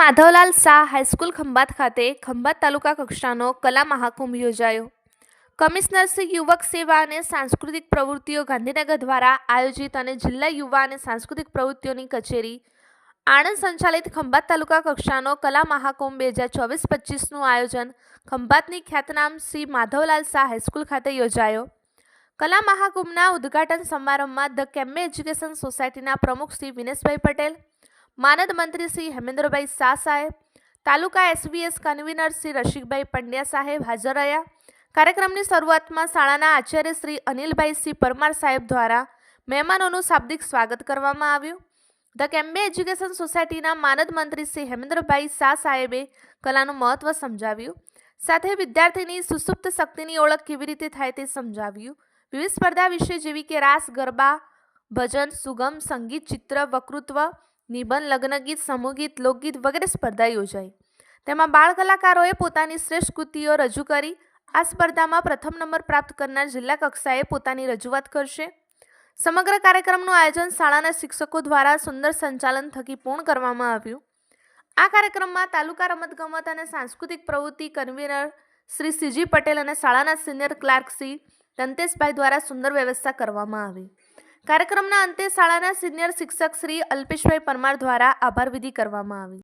Madhavlal Shah high school Khambhat ખાતે ખંભાત તાલુકા કક્ષાનો કલા મહાકુંભ યોજાયો. કમિશનર શ્રી યુવક સેવા અને સાંસ્કૃતિક પ્રવૃત્તિઓ ગાંધીનગર દ્વારા આયોજિત અને જિલ્લા યુવા અને સાંસ્કૃતિક પ્રવૃત્તિઓની કચેરી આણંદ સંચાલિત ખંભાત તાલુકા કક્ષાનો કલા મહાકુંભ બે હજાર ચોવીસ પચીસનું આયોજન ખંભાતની ખ્યાતનામ શ્રી માધવલાલ શાહ હાઈસ્કૂલ ખાતે યોજાયો. કલા મહાકુંભના ઉદ્ઘાટન સમારંભમાં ધ કેમ્બે એજ્યુકેશન સોસાયટીના પ્રમુખ શ્રી વિનેશભાઈ પટેલ માનદ મંત્રી શ્રી હેમેન્દ્રભાઈ શાહ સાહેબ તાલુકા એસવીએસ કન્વીનર શ્રી રસિકભાઈ પંડ્યા સાહેબ હાજર રહ્યા. કાર્યક્રમની શરૂઆતમાં શાળાના આચાર્ય શ્રી અનિલભાઈ સિંહ પરમાર સાહેબ દ્વારા મહેમાનોનું શાબ્દિક સ્વાગત કરવામાં આવ્યું. ધ કેમ્બે એજ્યુકેશન સોસાયટીના માનદ મંત્રી શ્રી હેમેન્દ્રભાઈ શાહ સાહેબે કલાનું મહત્વ સમજાવ્યું. સાથે વિદ્યાર્થીની સુસુપ્ત શક્તિની ઓળખ કેવી રીતે થાય તે સમજાવ્યું. વિવિધ સ્પર્ધા વિશે જેવી કે રાસ ગરબા, ભજન, સુગમ, સંગીત, ચિત્ર વકૃત્વ નિબંધ લગ્નગીત સમૂહગીત લોકગીત વગેરે સ્પર્ધા યોજાઈ. તેમાં બાળ કલાકારોએ પોતાની શ્રેષ્ઠ કૃતિઓ રજૂ કરી. આ સ્પર્ધામાં પ્રથમ નંબર પ્રાપ્ત કરનાર જિલ્લા કક્ષાએ પોતાની રજૂઆત કરશે. સમગ્ર કાર્યક્રમનું આયોજન શાળાના શિક્ષકો દ્વારા સુંદર સંચાલન થકી પૂર્ણ કરવામાં આવ્યું. આ કાર્યક્રમમાં તાલુકા રમતગમત અને સાંસ્કૃતિક પ્રવૃત્તિ કન્વીનર શ્રી સીજી પટેલ અને શાળાના સિનિયર ક્લાર્ક શ્રી દંતેશભાઈ દ્વારા સુંદર વ્યવસ્થા કરવામાં આવી. કાર્યક્રમના અંતે શાળાના સિનિયર શિક્ષક શ્રી અલ્પેશભાઈ પરમાર દ્વારા આભાર વિધિ કરવામાં આવી.